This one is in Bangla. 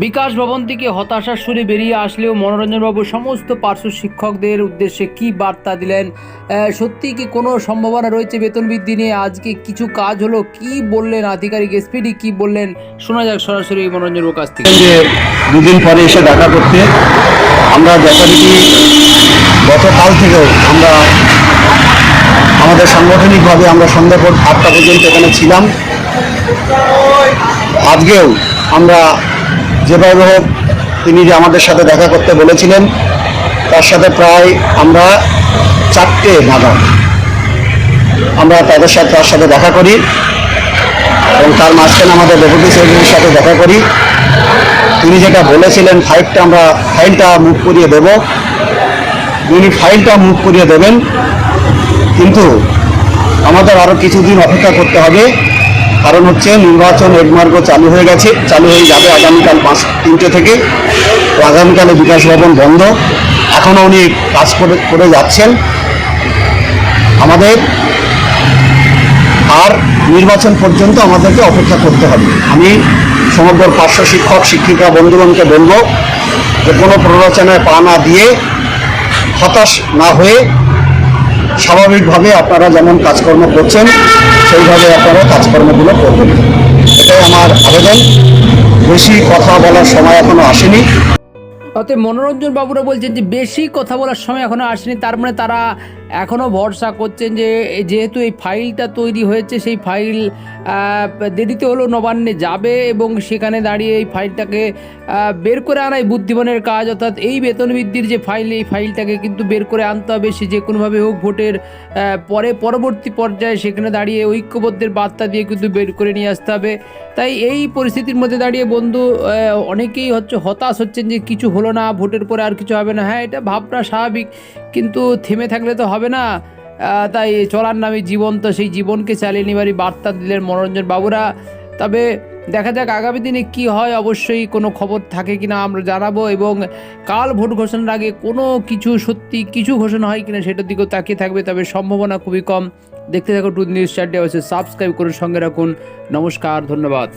বিকাশ ভবন থেকে হতাশার সুরে বেরিয়ে আসলেও মনোরঞ্জনবাবু, সমস্ত পার্শ্ব শিক্ষকদের উদ্দেশ্যে কি বার্তা দিলেন? সত্যি কি কোনো সম্ভাবনা রয়েছে বেতন বৃদ্ধি নিয়ে? আজকে কিছু কাজ হলো, কি বললেন আধিকারিক এসপিডি, কি বললেন? শোনা যাক সরাসরি মনোরঞ্জনবাবুর কাছ থেকে। যে দুদিন পরে এসে দেখা করতে, আমরা যথারীতি গতকাল থেকেও আমরা আমাদের সাংগঠনিকভাবে আমরা সন্ধ্যা আটটা পর্যন্ত এখানে ছিলাম। আজকেও আমরা যেভাবে হোক তিনি যে আমাদের সাথে দেখা করতে বলেছিলেন, তার সাথে প্রায় আমরা চারটে নাগাদ আমরা তাদের সাথে তার সাথে দেখা করি এবং তার মাঝখানে আমাদের ডেপুটি সেক্রেটারির সাথে দেখা করি। তিনি যেটা বলেছিলেন ফাইলটা আমরা ফাইলটা মুভ করিয়ে দেব। তিনি ফাইলটা মুভ করিয়ে দেবেন। কিন্তু আমাদের আরও কিছুদিন অপেক্ষা করতে হবে। কারণ হচ্ছে নির্বাচন এগমার্গ চালু হয়ে গেছে, চালু হয়ে যাবে আগামীকাল পাঁচ, তিনটে থেকে। তো আগামীকালে বিকাশ ভবন বন্ধ। এখনও উনি কাজ করে করে যাচ্ছেন। আমাদের আর নির্বাচন পর্যন্ত আমাদেরকে অপেক্ষা করতে হবে। আমি সমগ্র পার্শ্ব শিক্ষক, শিক্ষিকা, বন্ধুগণকে বলব যে কোনো প্ররোচনায় পা না দিয়ে হতাশ না হয়ে স্বাভাবিকভাবে আপনারা যেমন কাজকর্ম করছেন, সেইভাবে আপনারা কাজকর্মগুলো করবেন। এটাই আমার আবেদন। বেশি কথা বলার সময় এখনও আসেনি। অতএব মনোরঞ্জন বাবুরা বলছেন যে বেশি কথা বলার সময় এখনও আসেনি, তার মানে তারা এখনও ভরসা করছেন যে, যেহেতু এই ফাইলটা তৈরি হয়েছে, সেই ফাইল দেরিতে হলো নবান্নে যাবে এবং সেখানে দাঁড়িয়ে এই ফাইলটাকে বের করে আনাই বুদ্ধিমানের কাজ, অর্থাৎ এই বেতন বৃদ্ধির যে ফাইল, এই ফাইলটাকে কিন্তু বের করে আনতে হবে। সে যে কোনোভাবে হোক ভোটের পরে পরবর্তী পর্যায়ে সেখানে দাঁড়িয়ে ঐক্যবদ্ধের বার্তা দিয়ে কিন্তু বের করে নিয়ে আসতে হবে। তাই এই পরিস্থিতির মধ্যে দাঁড়িয়ে বন্ধু অনেকেই হচ্ছে হতাশ হচ্ছেন যে কিছু হলো না, ভোটের পরে আর কিছু হবে না। হ্যাঁ এটা ভাবনা স্বাভাবিক। কিন্তু থেমে থাকলে তো হবে না। তাই চলার নামে জীবন তো সেই জীবনকে চালিয়ে নেবারই বার্তা দিলেন মনোরঞ্জন বাবুরা। তবে দেখা যাক আগামী দিনে কি হয়, অবশ্যই কোনো খবর থাকে কিনা আমরা জানাব এবং কাল ভোট ঘোষণার আগে কোনো কিছু সত্যি কিছু ঘোষণা হয় কিনা সেটার দিকেও তাকিয়ে থাকবে, তবে সম্ভাবনা খুবই কম। দেখতে থাকো টু নিউজ চ্যাটে অবশ্যই সাবস্ক্রাইব করে সঙ্গে রাখুন। নমস্কার, ধন্যবাদ।